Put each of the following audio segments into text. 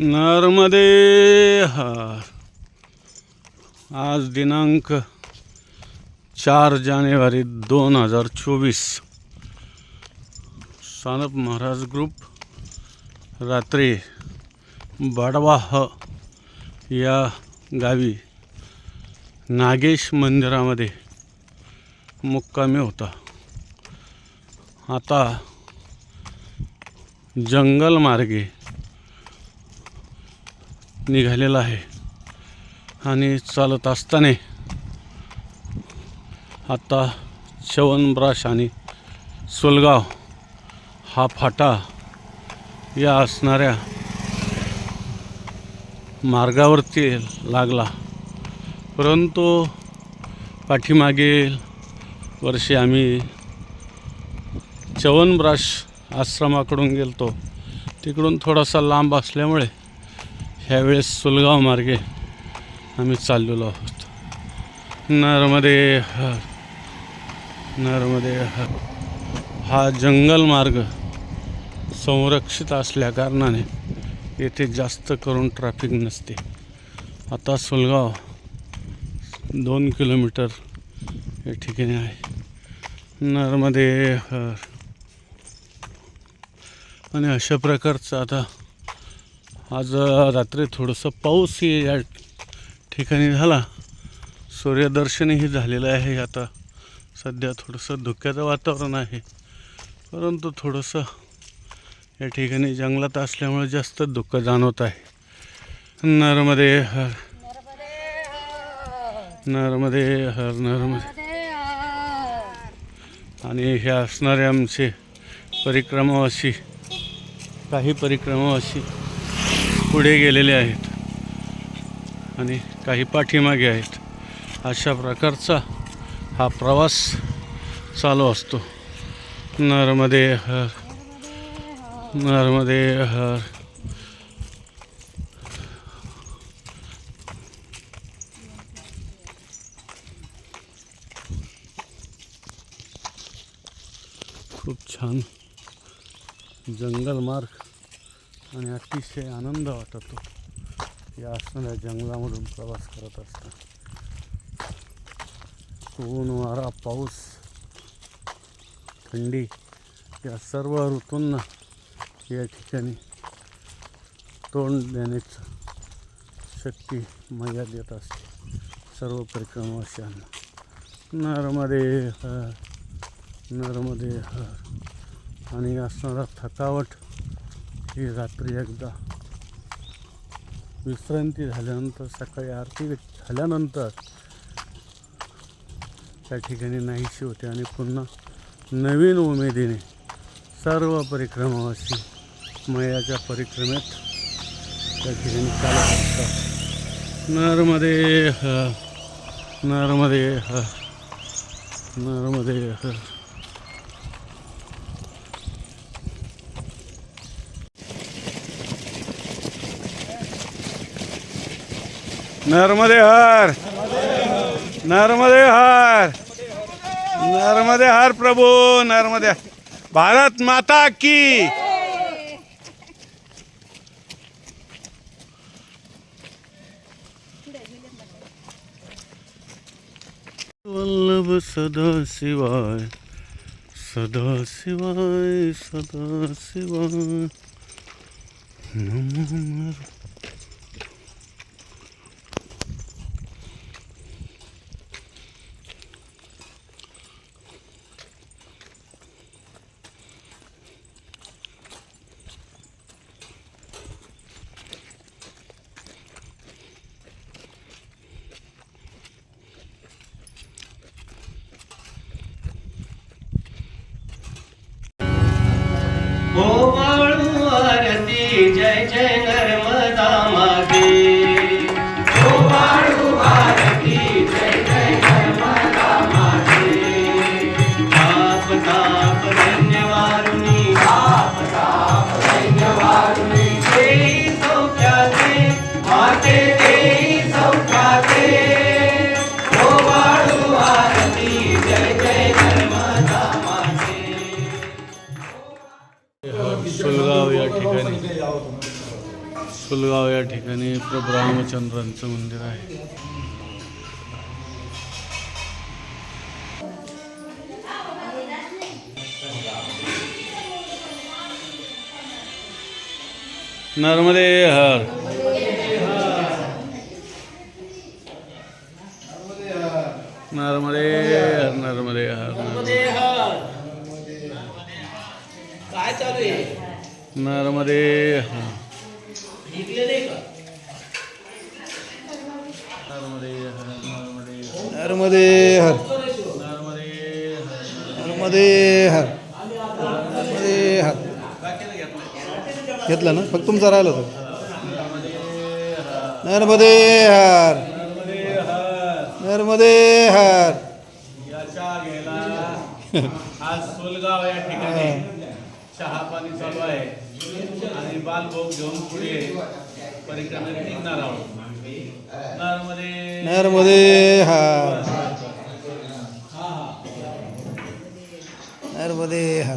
नर्मदे हार आज दिनांक चार जानेवारी दोन हजार चोवीस. सानप महाराज ग्रुप रात्री बडवाह या गावी नागेश मंदिरामध्ये मुक्कामी होता. आता जंगल मार्गे निघालेला आहे. आणि चालत असताना आता चवनब्राश आणि सोलगाव हा फाटा या असणाऱ्या मार्गावरती लागला. परंतु पाठीमागील वर्षी आम्ही चवनब्राश आश्रमाकडून गेलतो. तिकडून थोडासा लांब असल्यामुळे ह्यावेळेस सुलगाव मार्गे आम्ही चाललेलो आहोत. नर्मदे हर नर्मदे हर. हा जंगल मार्ग संरक्षित असल्या कारणाने येथे जास्त करून ट्रॅफिक नसते. आता सुलगाव दोन किलोमीटर या ठिकाणी आहे. नर्मदे हर. आणि अशा प्रकारचं आता आज रात्री थोडंसं पाऊसही या ठिकाणी झाला. सूर्यदर्शनही झालेलं आहे आता. सध्या थोडंसं धुक्याचं वातावरण आहे. परंतु थोडंसं या ठिकाणी जंगलात असल्यामुळे जास्त धुकं जाणवत आहे. नर्मदे हर. नर्मदे हर नर्मदे. आणि हे असणारे आमचे परिक्रमावासी काही परिक्रमावासी. पुढे गेलेले आहेत. आणि काही पाठीमागे आहेत. अशा प्रकारचा हा प्रवास चालू असतो. नर्मदे हर नर्मदे हर खूप छान जंगल मार्ग. आणि अतिशय आनंद वाटतो. या असणाऱ्या जंगलामधून प्रवास करत असता ऊन वारा पाऊस थंडी या सर्व ऋतूंना या ठिकाणी तोंड देण्याचं शक्ती मजा देत असते. सर्व परिक्रमावासियांना नर्मदे हर नर्मदे हर. आणि असणारा थकावट ही रात्री एकदा विश्रांती झाल्यानंतर सकाळी आरती झाल्यानंतर त्या ठिकाणी नाहीशी होते आणि पुन्हा नवीन उमेदीने सर्व परिक्रमावासी मयाच्या परिक्रमेत त्या ठिकाणी चालत असतात. नर्मदे नरमध्ये नर्मदे नर्मदे हर। नर्मदे हर। नर्मदे हर प्रभू नर्मदे भारत माता की। वल्लभ सदा शिवाय सदा शिवाय सदा शिवाय। नमो नर हो वाळू आरती जय या ठिकाणी प्रभू रामचंद्रांचं मंदिर आहे. नर्मदे हर. नर्मदे हर नर्मदे हर नर्मदे हर निघले नाही का नर्मदे हर नर्मदे हर नर्मदे हर। नर्मदे हर। नर्मदे हर। घेतलं ना? फक्त तुमचा राहिला होता नर्मदे हर। नर्मदे हर। आज सोलगाव या ठिकाणी चहा पाणी चालू आहे आणि बालभोग घेऊन पुढे परिक्रमेत निघणार आहोत नर्मदे हा. नर्मदे हा.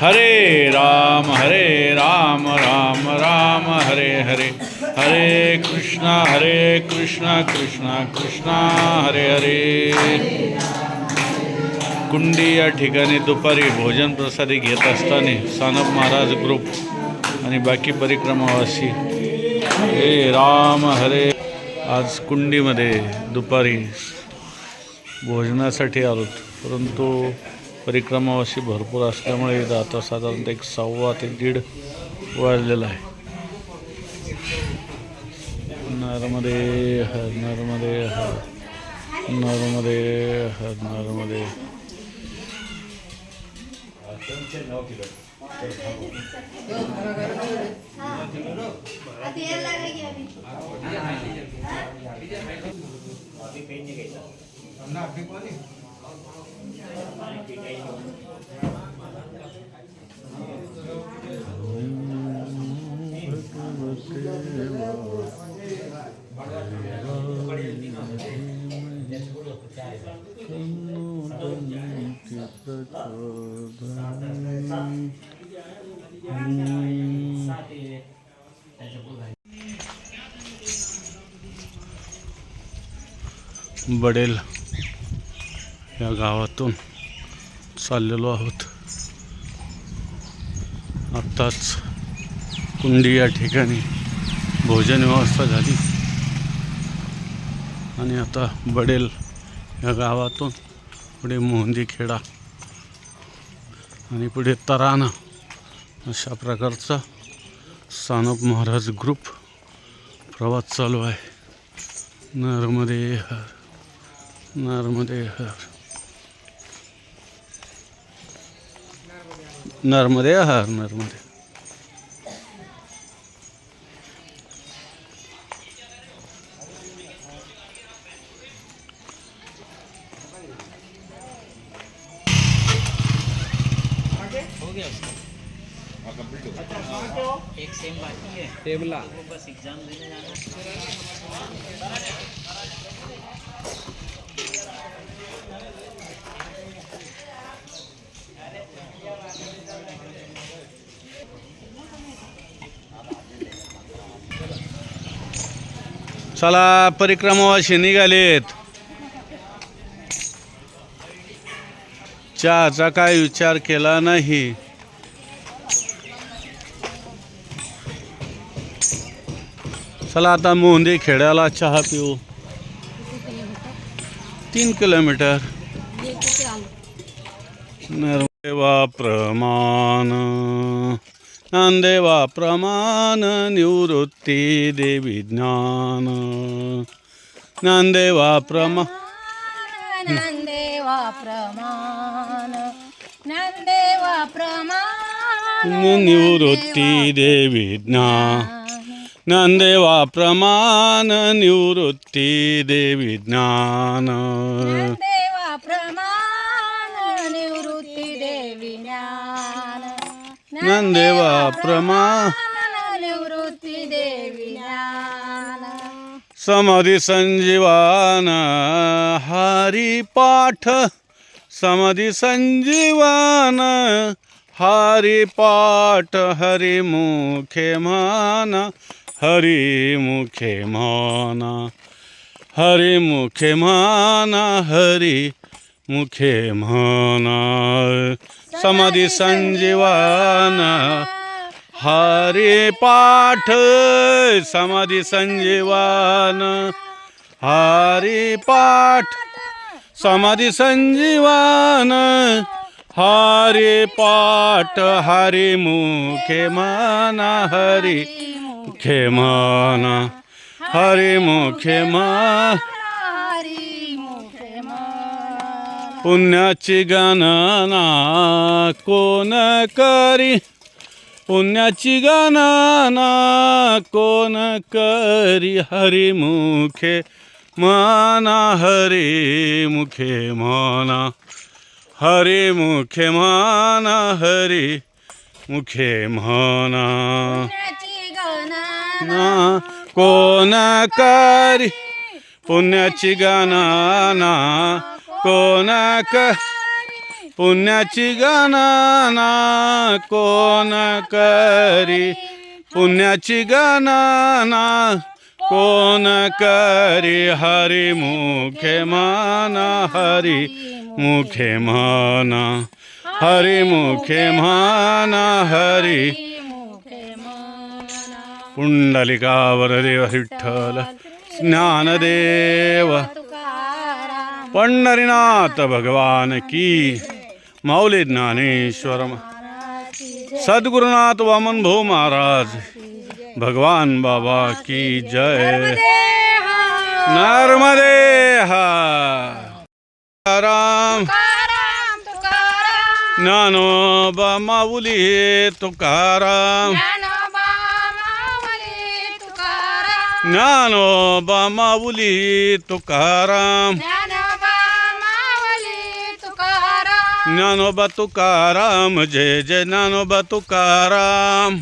हरे राम हरे राम राम राम हरे हरे। हरे कृष्णा हरे कृष्णा कृष्णा कृष्णा हरे हरे। कुंडी या ठिकाणी दुपारी भोजन प्रसादी घेत असताना सानप महाराज ग्रुप आणि बाकी परिक्रमावासी हे राम हरे। आज कुंडीमध्ये दुपारी भोजनासाठी आलोत परंतु परिक्रमावासी भरपूर असल्यामुळे इथं आता साधारणतः एक सव्वा ते दीड वाजलेला आहे. नर्मदे हर नर्मदे हर नर्मदे हर नर्मदे बडेल. या गावातून चाललेलो आहोत. आत्ताच कुंडी या ठिकाणी भोजन व्यवस्था झाली. आणि आता बडेल या गावातून पुढे मोहंदी खेडा आणि पुढे तराना अशा प्रकारचा सानप महाराज ग्रुप प्रवास चालू आहे. नर्मदे हर नर्मदे हर. नर्मदे हर नर्मदे। एक सेम बाकी है। टेबला। बस एग्ज़ाम देने जाना चला परिक्रमावाशी निघालेत. चहाचा काय विचार केला नाही. चला आता मोहंदी खेड्याला चहा पिऊ. तीन किलोमीटर. नर्मदेवा प्रमाण. नांदेवा प्रमाण निवृत्ती देवी ज्ञान. नांदेवा प्रमा नंदेवा प्रमाण नंदेवा प्रमाण निवृत्ती देवी ज्ञान. नांदेवा प्रमाण निवृत्ती देवी ज्ञान. नंदेवा प्रमाण नंदेवा प्रमाण निवृत्ती देवी समाधी संजीवान हरी पाठ. समाधी संजीवान हरी पाठ हरी मुखे मान. हरी मुखे मान. हरी मुखे मान हरी मुखे मान. समाधी संजीवाना। हरी पाठ समाधी संजीवान। हरी पाठ समाधी संजीवान। हरे पाठ हरे मुखे माना हरी मुखे माना। हरे मुखे मा पुण्याची गणना कोण करी? पुण्याची गणना कोण करी? हरी मुखे माना हरी मुखे माना हरी मुखे माना। हरी मुखे माना ना कोण करी? पुण्याची गणना कोण पुण्याची गणना कोण करी? पुण्याची गणना कोण करी? हरी मुखे माना हरी मुखे माना हरी मुखे माना हरी पुंडलिका वरदेव विठ्ठल ज्ञानदेव पंढरीनाथ भगवान की माऊली ज्ञानेश्वर सद्गुरुनाथ वामन भो महाराज भगवान बाबा की जय। नर्मदे राम ज्ञानोबा माऊली तुकाराम। ज्ञानोबा माऊली तुकाराम। ज्ञानोबा तुकाराम जय जय ज्ञानोबा तुकाराम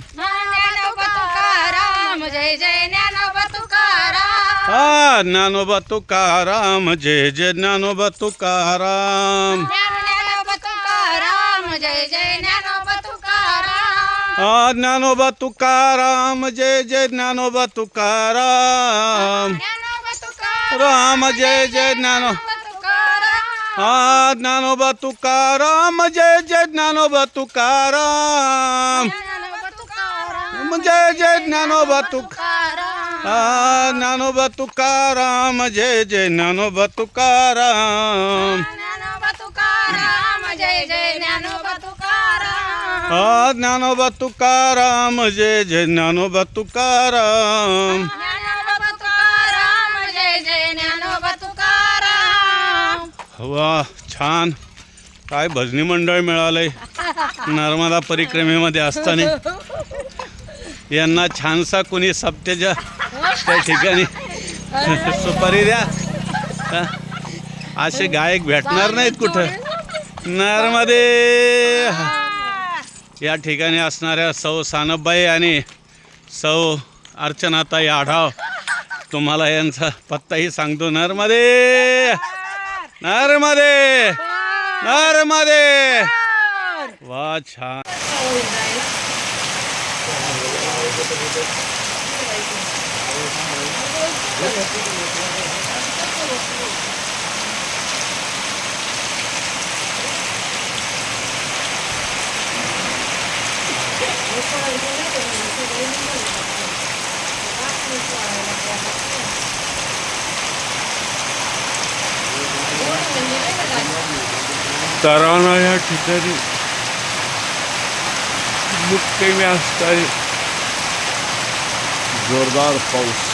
जय जय ज्ञानोबा तुकाराम हा ज्ञानोबा तुकाराम जय जय ज्ञानोबा तुकाराम जय जय ज्ञानोबा तुकाराम हा ज्ञानोबा तुकाराम जय जय ज्ञानोबा तुकाराम राम जय जय ज्ञानो तुकाराम हा ज्ञानोबा तुकाराम जय जय ज्ञानोबा तुकाराम ज्ञानोबा तुकाराम जय जय ज्ञानोबा तुक तुकाराम हा ज्ञानोबा तुकाराम जय जय ज्ञानोबा तुकाराम ज्ञानोबा तुकाराम जय जय ज्ञानोबा तुकाराम हा ज्ञानोबा वा छान. काय भजनी मंडळ मिळालंय. नर्मदा परिक्रमेमध्ये असताना. यांना छानसा कुणी सप्त्याच्या त्या ठिकाणी. सुपारी द्या. हा? असे गायक भेटणार नाहीत कुठं. नर्मदे. या ठिकाणी असणाऱ्या सौ सानबाई आणि सौ अर्चनाताई आढाव. तुम्हाला यांचा पत्ताही सांगतो. नर्मदे. नर्मदे! नर्मदे! वा छान. तराना या ठिकाणी मुक्कामी असताना जोरदार पाऊस.